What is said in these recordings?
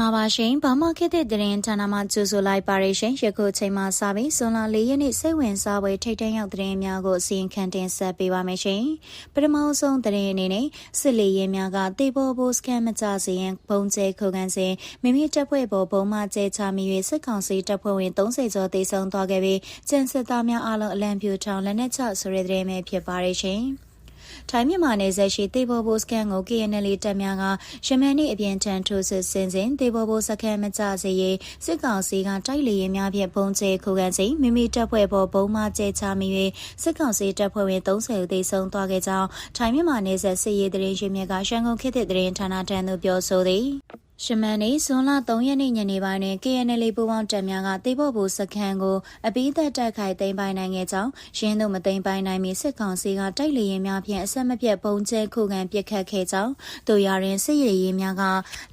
္ဂလာပါရှင်။ဘာမခေတ်တဲ့တရင်ဌာနမှကြိုဆိုလိုက်ပါရရှင်။ယခုချိန်မှစပြီးဇွန်လ၄ရက်နေ့စိတ်ဝင်စားပွဲထိတ်တန့်ရောက်တရင်များကိုအစီရင်ခံတင်ဆက်ပေးပါမယ်ရှင်။ပထမဆုံးတရင်အနေနဲ့စစ်လီရဲများကတေဘောဘိုစကန်မကြစေရင်ဘုံကျဲခုခံစဉ်မိမိတပ်ဖွဲ့ပေါ်ဘုံမှကျဲချမိ၍စစ်ကောင်စီတပ်ဖွဲ့ဝင်30ကျော်တေဆုံးသွားခဲ့ပြီးကျန်စစ်သားများအလုံးအလံပြူထောင်လက်နက်ချဆိုတဲ့တရင်ပဲဖြစ်ပါရရှင်။ ထိုင်းမြန်မာနယ်စပ်ရှိတေဘောဘိုစကန်ကို KNL တပ်များကရမန်နေ့အပြင်ထန်ထိုးစစ်ဆင်စဉ်တေဘောဘိုစကန်မကြစေရေးစစ်ကောင်စီကတိုက်လေရင်များဖြင့်ပုံကျဲခုခံချိန်မိမိတပ်ဖွဲ့ပေါ်ဘုံမှကျဲချမိ၍စစ်ကောင်စီတပ်ဖွဲ့ဝင်30ဦးသေဆုံးသွားခဲ့ကြောင်းထိုင်းမြန်မာနယ်စပ်စစ်ရေးတရင်ရှင်မြကရန်ကုန်ခေတ်သစ်တရင်ဌာနထံသို့ပြောဆိုသည် ရှမန်နေဇွန်လ3ရက်နေ့ညနေပိုင်းတွင် KNL ပူပေါင်းတပ်များကတေဖို့ဘူစခန်းကိုအပိသက်တက်ခိုက်သိမ်းပိုင်နိုင်ခဲ့ကြောင်းရင်းတို့မသိမ်းပိုင်နိုင်မီစစ်ကောင်စီကတိုက်လေရင်များဖြင့်အဆက်မပြတ်ပုံကျဲခုခံပစ်ခတ်ခဲ့ကြောင်းတို့ရရင်စစ်ရည်များက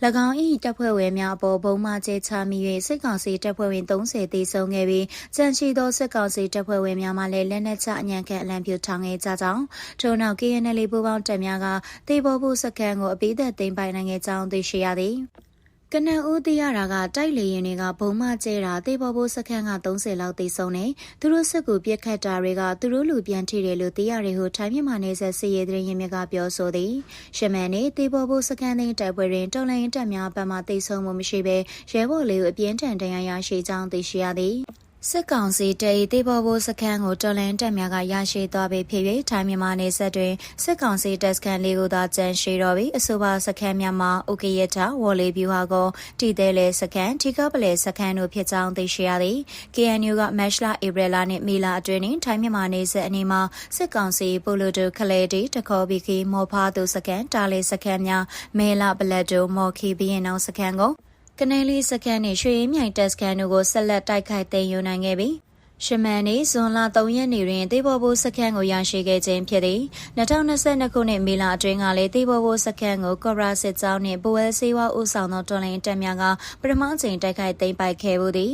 ၎င်း၏တပ်ဖွဲ့ဝင်များအပေါ်ဘုံမှကျဲချမိ၍စစ်ကောင်စီတပ်ဖွဲ့ဝင်30သေဆုံးခဲ့ပြီးကြန့်ရှိသောစစ်ကောင်စီတပ်ဖွဲ့ဝင်များမှလည်းလက်နက်ချအညံခန့်အလံပြုထောင်ခဲ့ကြကြောင်းထို့နောက် KNL ပူပေါင်းတပ်များကတေဖို့ဘူစခန်းကိုအပိသက်သိမ်းပိုင်နိုင်ခဲ့ကြောင်းသိရှိရသည် ကနန်ဦးသိရတာကတိုက်လေရင်တွေကဘုံမကျဲတာတေပေါ်ဘိုးစခန်းက30လောက်တိဆုံးနေသူတို့စစ်ကူပြက်ခတ်တာတွေကသူတို့လူပြန်ထိတယ်လို့သိရတယ်ဟုထိုင်းမြန်မာနယ်စပ်စစ်ရေးသတင်းရင်းမြစ်ကပြောဆိုသည်ရှမန်နေတေပေါ်ဘိုးစခန်းသိမ်းတိုက်ပွဲတွင်တော်လိုင်းတပ်များဘက်မှတိဆုံးမှုမရှိဘဲရဲဘော်လေးကိုအပြင်းထန်တရားရရှိကြောင်းသိရှိရသည် စစ်ကောင်စီတေးတေဘောဘိုးစခန်းကိုတော်လန်တက်များကရရှိသွားပြီဖြစ်၍ထိုင်းမြန်မာနယ်စပ်တွင်စစ်ကောင်စီတပ်စခန်းလေးကိုသာကျန်ရှိတော်ပြီးအဆိုပါစခန်းများမှာဥကရထဝေါ်လီဗျူဟာကိုတည်သေးလေစခန်းထီကပလေစခန်းတို့ဖြစ်ကြောင်းသိရှိရသည် KNU ကမက်ရှလာဧပြီလနှင့်မေလအတွင်းတွင်ထိုင်းမြန်မာနယ်စပ်အနီးမှာစစ်ကောင်စီပိုလိုတိုခလေတီတခေါ်ဘီခီမော်ဖာသူစခန်းတာလီစခန်းများမေလဘလက်တိုမော်ခီဘီရင်အောင်စခန်းကို ကနေလီစကန်နှင့်ရွှေရင်မြိုင်တက်စကန်တို့ကိုဆက်လက်တိုက်ခိုက်သိမ်းယူနိုင်ခဲ့ပြီးရှမန်နေဇွန်လ3ရက်နေ့တွင်တေဘောဘိုးစခန်းကိုရရှိခဲ့ခြင်းဖြစ်သည်2022ခုနှစ်မေလအတွင်းကလည်းတေဘောဘိုးစခန်းကိုကော်ရာစစ်ကြောင်းနှင့်ပဝဲစေဝါဦးဆောင်သောတော်လှန်တပ်များကပထမချိန်တိုက်ခိုက်သိမ်းပိုက်ခဲ့မှုသည်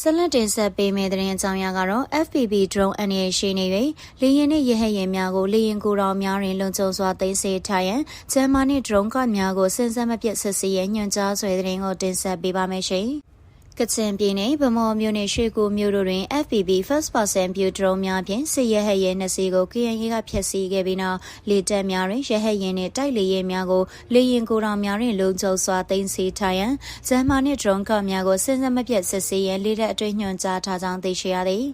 ဆက်လက်တင်ဆက်ပေးမယ့်သတင်းအကြောင်းအရာကတော့ FPV drone အနေနဲ့ရှိနေ၍လေယာဉ်နှင့်ရဟတ်ယာဉ်များကိုလေယာဉ်ကိုယ်တော်များတွင်လုံခြုံစွာသိမ်းဆည်းထားရန်ဂျမန်နှင့် drone ကများကိုစင်စက်မပြတ်ဆက်စီရန်ညွှန်ကြားဆွဲသတင်းကိုတင်ဆက်ပေးပါမယ်ရှင်။ ကချင်ပြည်နယ်ဗမော်မြို့နယ်ရွှေကူမြို့တို့တွင် FPV First Person View Drone များဖြင့်စစ်ရဟတ်ရဲနှစ်စီးကို KNY ကဖျက်ဆီးခဲ့ပြီးနောက်လေတပ်များတွင်ရဟတ်ရဲနှင့်တိုက်လေရဲများကိုလေရင်ကိုယ်တော်များတွင်လုံခြုံစွာသိမ်းဆည်းထားရန်ဇမ်မာနှင့် drone ကများကိုစဉ်ဆက်မပြတ်စစ်ဆေးရန်လေတပ်အတွင်းညွှန်ကြားထားကြောင်းသိရှိရသည်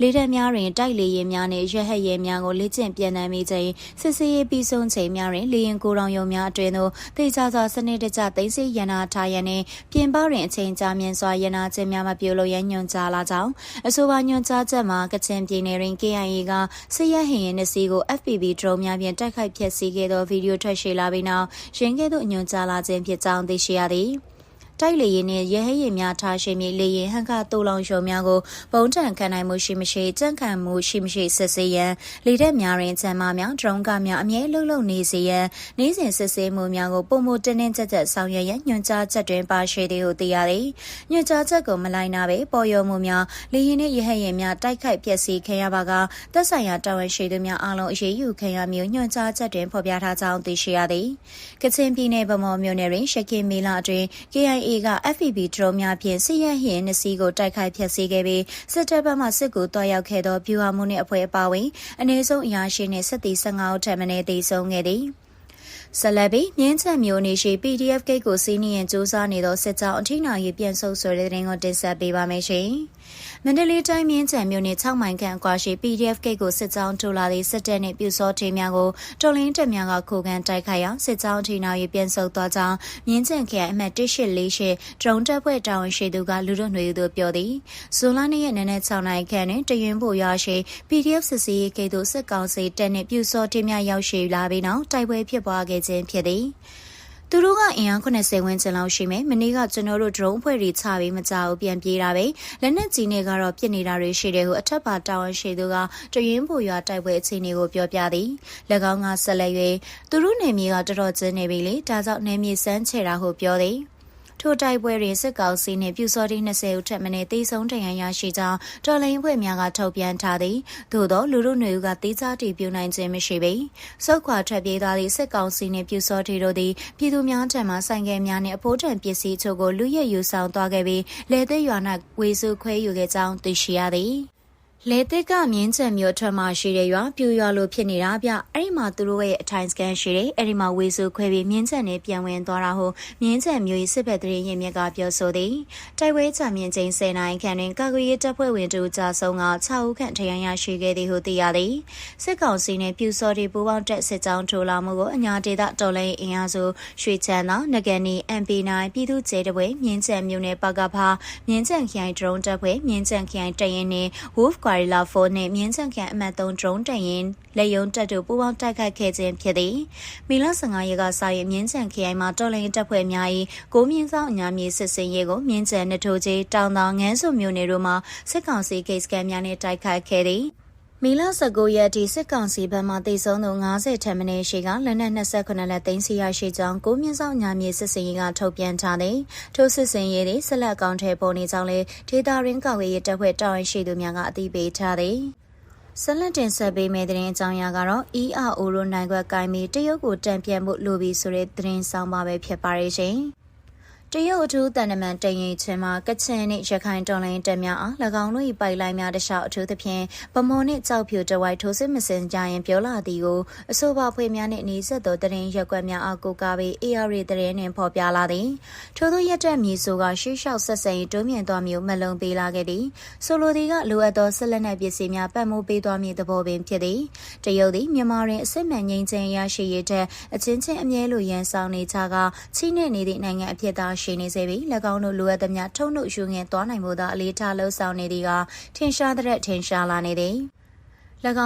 လေတပ်များတွင်တိုက်လေရဲများနှင့်ရဟတ်ရဲများကိုလေ့ကျင့်ပြန်နှံမိချိန်စစ်ဆေးရေးပြီးဆုံးချိန်များတွင်လေရင်ကိုယ်တော်ရုံများအတွင်သို့သိကြစွာစနစ်တကျသိမ်းဆည်းရန်နာထားရန်နှင့်ပြင်ပတွင်အချိန်ကြာမြင့်စွာရနာခြင်းများမပြုလုပ်ရန်ညွှန်ကြားလာကြောင်းအဆိုပါညွှန်ကြားချက်မှာကချင်ပြည်နယ်တွင် KIA ကစစ်ရဟင်ရင်နှစ်စီးကို FPV drone များဖြင့်တိုက်ခိုက်ဖျက်ဆီးခဲ့သောဗီဒီယိုထွက်ရှိလာပြီးနောက်ရင်းကဲ့သို့ညွှန်ကြားလာခြင်းဖြစ်ကြောင်းသိရှိရသည်။ တိုက်လေရင်နဲ့ရဟရင်များထားရှိမည်လေရင်ဟန်ကတူလောင်ရှုံများကိုပုံတန်ခံနိုင်မှုရှိမရှိကြန့်ခံမှုရှိမရှိစစ်ဆေးရန်လေတက်များတွင်ချမ်းမများဒရုန်းကများအမြဲလှုပ်လှုပ်နေစေရန်နေ့စဉ်စစ်ဆေးမှုများကိုပုံမတင်းတင်းကြပ်ကြပ်ဆောင်ရွက်ရန်ညွှန်ကြားချက်တွင်ပါရှိသည်ဟုသိရသည်ညွှန်ကြားချက်ကိုမလိုက်နာဘဲပေါ်ရောမှုများလေရင်နှင့်ရဟရင်များတိုက်ခိုက်ပျက်စီးခံရပါကသက်ဆိုင်ရာတာဝန်ရှိသူများအားလုံးအရေးယူခံရမည်ညွှန်ကြားချက်တွင်ဖော်ပြထားကြောင်းသိရှိရသည်ကချင်ပြည်နယ်ဗမော်မြို့နယ်တွင်ရှခင်မီလာအတွင်း KIA AA က FPV drone များဖြင့်စစ်ရဟင်းနှစ်စီးကိုတိုက်ခိုက်ဖျက်ဆီးခဲ့ပြီးစစ်တပ်ဘက်မှစစ်ကူတွားရောက်ခဲ့သောဗျူဟာမှုနှင့်အဖွဲ့အပါအဝင်အနည်းဆုံးအရာရှိနှင့်စစ်သည်15ဦးထပ်မံတေဆုံးခဲ့သည်ဆလဘီမြင်းချက်မျိုးနေရှိ PDF ဂိတ်ကိုစီးနီးရင်စူးစမ်းနေသောစစ်ကြောင်းအထိနာရေးပြန်ဆုပ်ဆွဲတဲ့တဲ့ရင်ကိုတင်ဆက်ပေးပါမယ်ရှင်။ မန္တလေးတိုင်းမြင်းချံမြို့နယ်6မိုင်ခန့်အကွာရှိ PDF ဂိတ်ကိုစစ်ကြောင်းထိုးလာသည့်စစ်တပ်နှင့်ပြူစောထေးများကိုတော်လင်းတပ်များကခိုကန်တိုက်ခိုက်ရာစစ်ကြောင်းထိနာ၍ပြန်ဆုတ်သွားကြောင်းမြင်းချံခရိုင်အမှတ်1848ဒရုန်းတပ်ဖွဲ့တာဝန်ရှိသူကလူတို့ຫນွေသူပြောသည်ဇွန်လ2ရက်နေ့နဲ့6နိုင်ခန့်တွင်တရင်ဖို့ရရှိ PDF စစ်စီးဂိတ်သို့စစ်ကောင်စီတပ်နှင့်ပြူစောထေးများရောက်ရှိလာပြီးနောက်တိုက်ပွဲဖြစ်ပွားခဲ့ခြင်းဖြစ်သည် သူတို့ကအင်အား80ဝန်းကျင်လောက်ရှိမယ်။မနေ့ကကျွန်တော်တို့ drone ဖွဲ့တွေချပြီးမကြဘူးပြန်ပြေးတာပဲ။လက်နက်ကြီးတွေကတော့ပြစ်နေတာတွေရှိတယ်ဟုအထက်ပါတာဝန်ရှိသူကတရင်ဖို့ရွာတိုက်ပွဲအခြေအနေကိုပြောပြသည်။၎င်းကဆက်လက်၍သူတို့နေမြေကတော်တော်ကျင်းနေပြီလေ။ဒါကြောင့်နေမြေစမ်းချေတာဟုပြောသည်။ ထိုတိုက်ပွဲတွင်စစ်ကောင်စီနှင့်ပြူစောတိ20ဦးထက်မနည်းတေဆုံးဒဏ်ရာရရှိကြောင်းတော်လိုင်းဖွဲ့များကထုတ်ပြန်ထားသည်သို့သောလူလူမျိုးကတေးစားတီပြနိုင်ခြင်းမရှိပေစုတ်ခွာထွက်ပြေးသွားသည့်စစ်ကောင်စီနှင့်ပြူစောတိတို့သည်ပြည်သူများထံမှဆိုင်ကယ်များနှင့်အဖိုးတန်ပစ္စည်းချို့ကိုလူရဲယူဆောင်သွားခဲ့ပြီးလေသိရွာ၌ဝေစုခွဲယူခဲ့ကြောင်းသိရှိရသည် လေတစ်ကမြင်းချံမြို့ထွက်မှရှိတဲ့ရွာပြူရွာလိုဖြစ်နေတာဗျအဲ့ဒီမှာသူတို့ရဲ့အထိုင်စကန်ရှိတယ်အဲ့ဒီမှာဝေစုခွဲပြီးမြင်းချံနဲ့ပြန်ဝင်သွားတာဟုမြင်းချံမြို့ရဲ့စစ်ဘက်တရင်ရင်မြစ်ကပြောဆိုသည်တိုက်ပွဲချမြင့်ချင်း10နိုင်ခန့်တွင်ကာကွယ်ရေးတပ်ဖွဲ့ဝင်တို့ကြာဆုံးက6ဦးခန့်ထရန်ရရှိခဲ့သည်ဟုသိရသည်စစ်ကောင်စီနဲ့ပြူစော်တွေပူးပေါင်းတပ်စစ်ကြောင်းထိုးလာမှုကိုအညာဒေသတော်လိုင်းအင်အားစုရွှေချမ်းသာငကန်နီ MP9 ပြည်သူ့ကျဲတပွဲမြင်းချံမြို့နယ်ပကဖာမြင်းချံခိုင်ဒရုန်းတပ်ဖွဲ့မြင်းချံခိုင်တရင်နဲ့ Wolf Guerrilla Force နှင့်မြင်းချံခန့်အမှတ်3 drone တရင်လက်ယုံတပ်တို့ပူးပေါင်းတိုက်ခိုက်ခဲ့ခြင်းဖြစ်သည်။မီလ15ရက်ကစရင်မြင်းချံခရိုင်မှာတော်လိုင်းတပ်ဖွဲ့များ၏ကိုမြင့်ဆောင်အညာမြေစစ်စင်ရေးကိုမြင်းချံနှထိုးကြီးတောင်တောင်ငန်းစုမြို့နယ်တို့မှာစစ်ကောင်စီဂိတ်စကန်များနှင့်တိုက်ခိုက်ခဲ့သည်။ မီလ19ရက်ဒီစစ်ကောင်စီဘက်မှတည်ဆုံးသူ90ထက်မနည်းရှိကလက်နက်28လက်သိမ်းစီရရှိကြောင်းကိုမြင့်ဆောင်ညာမြေစစ်စင်ရေးကထုတ်ပြန်ထားတယ်။ထိုစစ်စင်ရေးတွေဆက်လက်ကောင်းထဲပေါ်နေကြောင်းလေဒေတာရင်းကောက်ရေးတပ်ဖွဲ့တာဝန်ရှိသူများကအသိပေးထားတယ်။ဆလတ်တင်ဆက်ပေးမယ့်သတင်းအကြောင်းအရာကတော့ ERO ရိုနိုင်ခွက်ကိုင်းပြီးတရုတ်ကိုတံပြန်မှုလိုပြီးဆိုတဲ့သတင်းဆောင်ပါပဲဖြစ်ပါရဲ့ရှင်။ တရုတ်အထူးတန်တမန်တရင်ချင်းမှာကချင်နှင့်ရခိုင်တော်လိုင်းတက်များအား၎င်းတို့၏ပိုက်လိုင်းများတခြားအထူးသဖြင့်ဗမော်နှင့်ကြောက်ဖြူတဝိုက်ထိုးစစ်မစင်ကြရင်ပြောလာသည်ကိုအဆိုပါဖွဲ့များနှင့်အနီးဆက်သောတရင်ရက်ွက်များအားကိုကားပြီး AR တရင်နှင့်ဖော်ပြလာသည်ထို့သောရက်တက်မည်ဆိုကရှေးလျှောက်ဆက်ဆံရေးတိုးမြင့်သွားမျိုးမလုံးပေးလာခဲ့သည်ဆိုလိုသည်ကလိုအပ်သောဆက်လက်နက်ပစ္စည်းများပတ်မိုးပေးသွားမည်သဘောပင်ဖြစ်သည်တရုတ်သည်မြန်မာတွင်အစစ်မှန်ငြိမ်းချမ်းရရှိရေးတဲ့အချင်းချင်းအမြဲလိုရန်ဆောင်နေကြကချိနှင့်နေသည့်နိုင်ငံအဖြစ်သာရှိနေစေပြီး၎င်းတို့လိုအပ်သမျှထုံနှုတ်ယူငင်သွားနိုင်မှုသာအလေးထားလှုပ်ဆောင်နေသည်ကထင်ရှားတဲ့ထင်ရှားလာနေသည်၎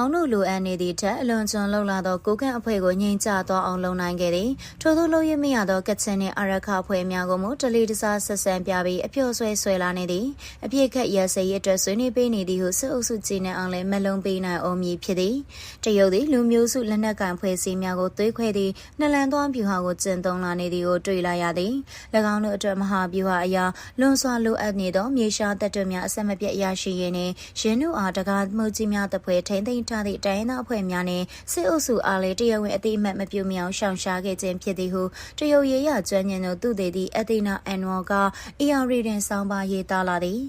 င်းတို့လိုအပ်နေသည့်ထက်အလွန်ကျွံလောက်လာသောကိုကန့်အဖွဲ့ကိုငြိမ်ချသွားအောင်လုပ်နိုင်ခဲ့သည်ထို့သောလို့ရမရသောကချင်နှင့်အရခအဖွဲ့များကိုမတလီတစားဆက်ဆံပြပြီးအပြော့ဆွဲဆွဲလာနေသည်အပြစ်ခတ်ရစရေးအတွက်ဆွေးနွေးပေးနေသည်ဟုစစ်အုပ်စုကြည်နေအောင်လည်းမလုံးပေးနိုင်အောင်မည်ဖြစ်သည်တရုတ်သည်လူမျိုးစုလက်နက်ကန်ဖွဲ့စည်းများကိုသွေးခွဲသည့်နှလန်သွားပြူဟာကိုကျင့်သုံးလာနေသည်ကိုတွေ့လာရသည်၎င်းတို့အတွက်မဟာဗျူဟာအရာလွန်စွာလိုအပ်နေသောမြေရှားတပ်တွေများအဆက်မပြတ်ရရှိရင်းနှင့်ရင်းနှုအားတကားမှုကြီးများတပွဲထိမ့်သိမ်းထားသည့်တိုင်းရင်းသားအဖွဲ့များနှင့်စစ်အုပ်စုအားလည်းတရားဝင်အသိအမှတ်မပြုမြောင်ရှောင်ရှားခဲ့ခြင်းဖြစ်သည်ဟုတရုတ်ရေးရကျွမ်းကျင်သူသူသေးသည့်အသီနာအန်ဝေါ်က AR တွင်စောင်းပါရေးသားလာသည်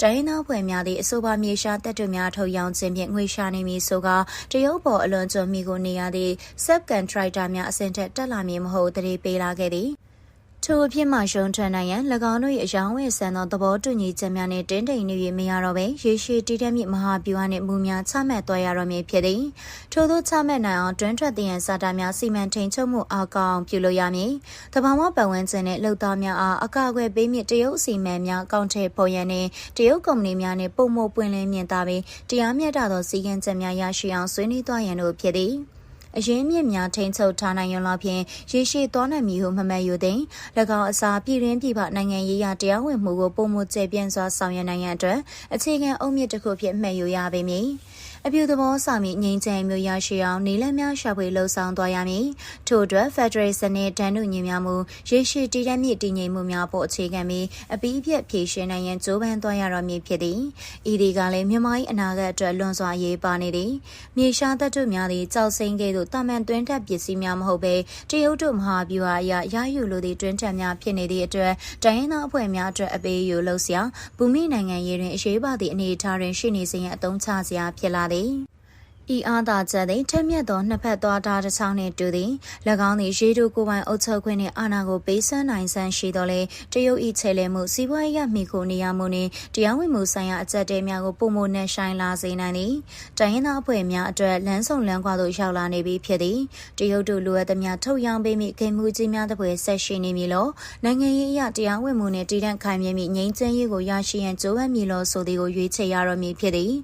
တိုင်းရင်းသားအဖွဲ့များသည့်အဆိုပါမြေရှားတပ်တွေများထုတ်ရောင်းခြင်းဖြင့်ငွေရှာနေမည်ဆိုကတရုတ်ပေါ်အလွန်ကျွံမိကိုနေရသည့် sub contractor များအစဉ်ထက်တက်လာမည်မဟုတ်တည်းပေးလာခဲ့သည် ထိုအဖြစ်မှရှုံးထွက်နိုင်ရန်၎င်းတို့၏အယောင်းဝယ်ဆန်သောသဘောတူညီချက်များနှင့်တင်းတိမ်နေ၍မရတော့ဘဲရေရှည်တည်တတ်မည့်မဟာဗျူဟာနှင့်မူများချမှတ်သွားရတော့မည်ဖြစ်သည်ထို့သောချမှတ်နိုင်အောင်တွင်းထွက်တည်ရန်စာတာများစီမံထိန်ချုပ်မှုအကောင်းပြုလုပ်ရမည်တဘာဝပတ်ဝန်းကျင်နှင့်လှုပ်သားများအားအကာအကွယ်ပေးမည့်တရုတ်စီမံများကောင်းထည့်ဖော်ရန်နှင့်တရုတ်ကုမ္ပဏီများနှင့်ပုံမှုပွင့်လင်းမြင်သာပြီးတရားမျှတသောစည်းကမ်းချက်များရရှိအောင်ဆွေးနွေးသွားရန်တို့ဖြစ်သည် အရင်းမြစ်များထိန်းချုပ်ထားနိုင်ရုံလောက်ဖြင့်ရေရှည်သွားနိုင်မည်ဟုမမှတ်ယူသည်၎င်းအစားပြည်ရင်းပြည်ပနိုင်ငံရေးရတရားဝင်မှုကိုပုံမှုကျပြန့်စွာဆောင်ရွက်နိုင်ရန်အတွက်အခြေခံအုတ်မြစ်တစ်ခုဖြစ်မှတ်ယူရပေမည် အပြုသဘောဆောင်မည့်ငြိမ်းချမ်းမျိုးရရှိအောင်နေလက်များရှာဖွေလှုံ့ဆော်သွားရမည်ထို့အတွက် Federal စနစ်တန်တူညီများမှုရေရှည်တည်တံ့မြင့်တည်ငြိမ်မှုများပေါ်အခြေခံပြီးအပြီးအပြတ်ဖြည့်ရှင်းနိုင်ရန်ကြိုးပမ်းသွားရတော့မည်ဖြစ်သည်ဤဒီကလည်းမြန်မာ၏အနာဂတ်အတွက်လွန်စွာရေးပါနေသည်မြေရှားသတ္တုများသည့်ကြောက်စိမ့်ကဲ့သို့တာမန်တွင်းတက်ပစ္စည်းများမဟုတ်ဘဲတရုတ်တို့မဟာဗျူဟာအရရယူလိုသည့်တွင်းတက်များဖြစ်နေသည့်အတွက်တိုင်းရင်းသားအဖွဲ့များအတွက်အပေးယူလှုပ်ရှားဘူမိနိုင်ငံရေးတွင်အရေးပါသည့်အနေအထားတွင်ရှိနေစဉ်အသုံးချစရာဖြစ်လာသည်ဤအားသာချက်သည်ထက်မြက်သောနှစ်ဖက်သွားတာတစ်ချောင်းနှင့်တူသည်၎င်းသည်ရေတိုကိုပိုင်အုပ်ချုပ်ခွင့်နှင့်အာဏာကိုပေးဆန်းနိုင်ဆန်းရှိတော်လဲတရုတ်ဤချေလဲမှုစီးပွားရေးမိခိုနေရမှုနှင့်တရားဝင်မှုဆိုင်ရာအကြက်တဲများကိုပုံမနဲ့ဆိုင်လာစေနိုင်သည်တိုင်းရင်းသားအဖွဲ့များအတွက်လမ်းဆောင်လမ်းကွာသို့ရောက်လာနေပြီဖြစ်သည်တရုတ်တို့လိုအပ်သမျှထုတ်ရောင်းပေးမိဂိမ်းမှုကြီးများတပွဲဆက်ရှိနေမည်လို့နိုင်ငံရေးအရတရားဝင်မှုနှင့်တည်တံ့ခိုင်မြဲမိငြိမ်းချမ်းရေးကိုရရှိရန်ကြိုးပမ်းမည်လို့ဆိုသည်ကိုရွေးချယ်ရတော့မည်ဖြစ်သည်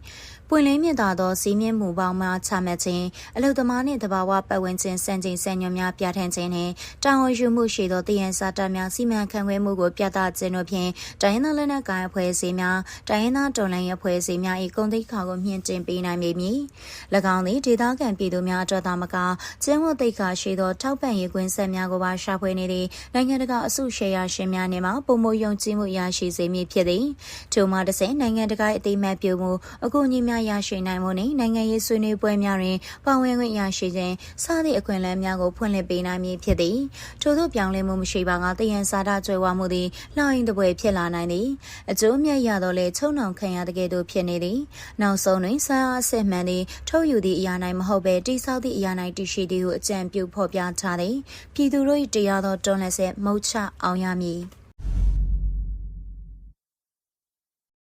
ပွင့်လင်းမြင့်သာသောစီးမြင့်မှုပေါင်းများချမှတ်ခြင်းအလုသမားနှင့်တဘာဝပတ်ဝန်းကျင်စံချိန်စံညွှန်းများပြဋ္ဌာန်းခြင်းနှင့်တာဝန်ယူမှုရှိသောတည်ရန်စာတများစီမံခန့်ခွဲမှုကိုပြသခြင်းတို့ဖြင့်တိုင်းရင်းသားလက်နက်ကိုင်အဖွဲ့အစည်းများတိုင်းရင်းသားတော်လှန်ရေးအဖွဲ့အစည်းများ၏ဂုဏ်သိက္ခာကိုမြင့်တင်ပေးနိုင်မည်။၎င်းသည်ဒေသခံပြည်သူများအတွက်သာမကကျင်းဝတ်သိက္ခာရှိသောထောက်ပံ့ရေးကွင်းဆက်များကိုပါရှာဖွေနေသည့်နိုင်ငံတကာအစုရှယ်ယာရှင်များနှင့်မှပုံမယုံကြည်မှုရရှိစေမည်ဖြစ်သည်။ထို့မှတစ်ဆင့်နိုင်ငံတကာအသိမှတ်ပြုမှုအကူအညီများရရှိနိုင်မှုနှင့်နိုင်ငံရေးဆွေးနွေးပွဲများတွင်ပါဝင်ခွင့်ရရှိခြင်းစသည့်အခွင့်အလမ်းများကိုဖွင့်လှစ်ပေးနိုင်မည်ဖြစ်သည်။ထို့သောပြောင်းလဲမှုမရှိပါကတယံစာဒကြွယ်ဝမှုသည်လှောင်ရင်တပွဲဖြစ်လာနိုင်သည်။အကျိုးအမြတ်ရသောလေချုံနှောင်ခံရတဲ့ကဲ့သို့ဖြစ်နေသည်။နောက်ဆုံးတွင်ဆာအစစ်မှန်သည်ထုတ်ယူသည့်အရာ၌မဟုတ်ဘဲတိဆောက်သည့်အရာ၌တည်ရှိသည်ဟုအကြံပြုဖော်ပြထားသည်။ပြည်သူတို့၏တရားသောတွန်းလှန်ဆက်မုတ်ချအောင်ရမည်။